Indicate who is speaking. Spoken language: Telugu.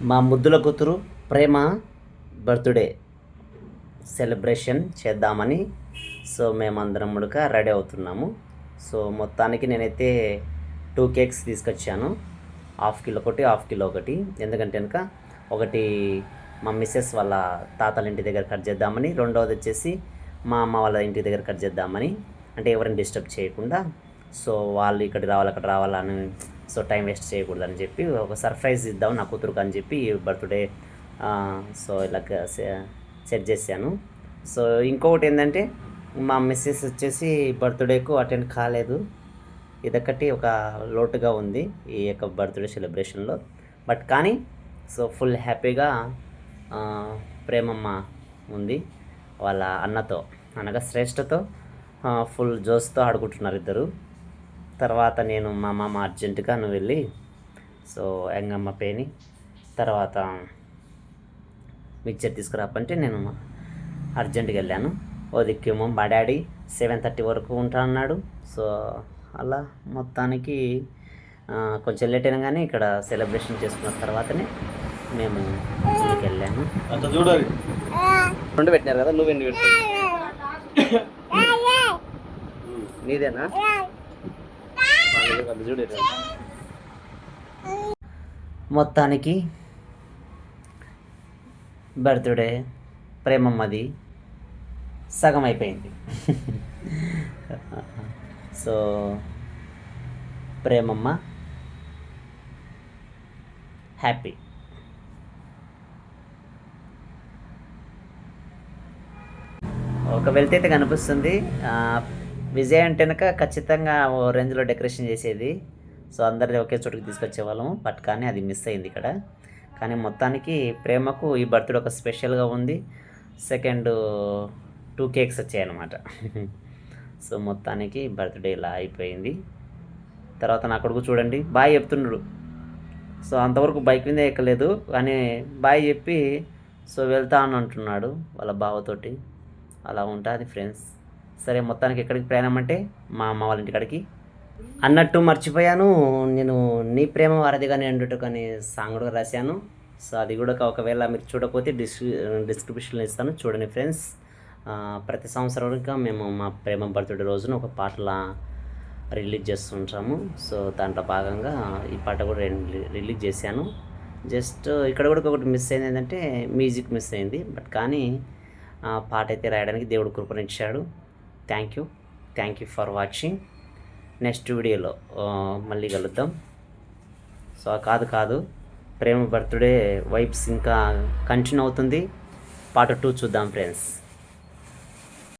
Speaker 1: మా ముద్దుల కూతురు ప్రేమ బర్త్డే సెలబ్రేషన్ చేద్దామని. సో మేమందరం ముడక రెడీ అవుతున్నాము. సో మొత్తానికి నేనైతే టూ కేక్స్ తీసుకొచ్చాను. హాఫ్ కిలో ఒకటి హాఫ్ కిలో ఒకటి. ఎందుకంటే కనుక ఒకటి మా మిస్సెస్ వాళ్ళ తాతల ఇంటి దగ్గర కట్ చేద్దామని రెండవది వచ్చేసి మా అమ్మ వాళ్ళ ఇంటి దగ్గర కట్ చేద్దామని. అంటే ఎవరిని డిస్టర్బ్ చేయకుండా సో వాళ్ళు ఇక్కడ రావాలి అక్కడ రావాలని సో టైం వేస్ట్ చేయకూడదని చెప్పి ఒక సర్ప్రైజ్ ఇద్దాం నా కూతురుకు అని చెప్పి బర్త్డే సో ఇలా సెట్ చేశాను. సో ఇంకొకటి ఏంటంటే మా మిస్సెస్ వచ్చేసి బర్త్డేకు అటెండ్ కాలేదు. ఇదొకటి ఒక లోటుగా ఉంది ఈ యొక్క బర్త్డే సెలబ్రేషన్లో. బట్ కానీ సో ఫుల్ హ్యాపీగా ప్రేమమ్మ ఉంది వాళ్ళ అన్నతో అనగా శ్రేష్ఠతో ఫుల్ జోస్తో ఆడుకుంటున్నారు ఇద్దరు. తర్వాత నేను మా మామ అర్జెంటుగా నువ్వు వెళ్ళి సో ఎంగమ్మ పేని తర్వాత మిక్చర్ తీసుకురాపంటే నేను అర్జెంటుగా వెళ్ళాను. ఓ దిక్కేమో మా డాడీ సెవెన్ థర్టీ వరకు ఉంటా అన్నాడు. సో అలా మొత్తానికి కొంచెం లేట్ అయినా కానీ ఇక్కడ సెలబ్రేషన్ చేసుకున్న తర్వాతనే మేము ఇంటికి వెళ్ళాము.
Speaker 2: అంత చూడాలి.
Speaker 1: రెండు పెట్టినారు కదా నువ్వు ఎన్ని పెట్టావు నీదేనా? మొత్తానికి బర్త్డే ప్రేమమ్మది సగం అయిపోయింది. So Premamma happy. ఒక వెళ్తే అయితే కనిపిస్తుంది. విజయ్ అంటే కనుక ఖచ్చితంగా ఓ రేంజ్లో డెకరేషన్ చేసేది. సో అందరిని ఒకే చోటుకి తీసుకొచ్చే వాళ్ళము. బట్ కానీ అది మిస్ అయింది ఇక్కడ. కానీ మొత్తానికి ప్రేమకు ఈ బర్త్డే ఒక స్పెషల్గా ఉంది. సెకండ్ టూ కేక్స్ వచ్చాయన్నమాట. సో మొత్తానికి బర్త్డే ఇలా అయిపోయింది. తర్వాత నా కొడుకు చూడండి. బాయ్ చెప్తున్నాడు. సో అంతవరకు బైక్ మీద ఎక్కలేదు. కానీ బాయ్ చెప్పి సో వెళ్తా అని అంటున్నాడు వాళ్ళ బావతోటి. అలా ఉంటుంది ఫ్రెండ్స్. సరే మొత్తానికి ఎక్కడికి ప్రయాణం అంటే మా అమ్మ వాళ్ళ ఇంటికాడికి. అన్నట్టు మర్చిపోయాను. నేను నీ ప్రేమ వారధిగా నేను అనే సాంగ్ కూడా రాశాను. సో అది కూడా ఒకవేళ మీరు చూడకపోతే డిస్క్రి డిస్క్రిప్షన్లో ఇస్తాను. చూడండి ఫ్రెండ్స్ ప్రతి సంవత్సరం ఇంకా మేము మా ప్రేమ బర్త్డే రోజున ఒక పాటలా రిలీజ్ చేస్తుంటాము. సో దాంట్లో భాగంగా ఈ పాట కూడా రిలీజ్ చేశాను. జస్ట్ ఇక్కడ కూడా ఒకటి మిస్ అయింది ఏంటంటే మ్యూజిక్ మిస్ అయింది. బట్ కానీ ఆ పాట అయితే రాయడానికి దేవుడు కృపనిచ్చాడు. Thank you thank you for watching next వీడియోలో మళ్ళీ కలుద్దాం. సో కాదు కాదు ప్రేమ బర్త్డే వైబ్స్ ఇంకా కంటిన్యూ అవుతుంది. పార్ట్ టూ చూద్దాం ఫ్రెండ్స్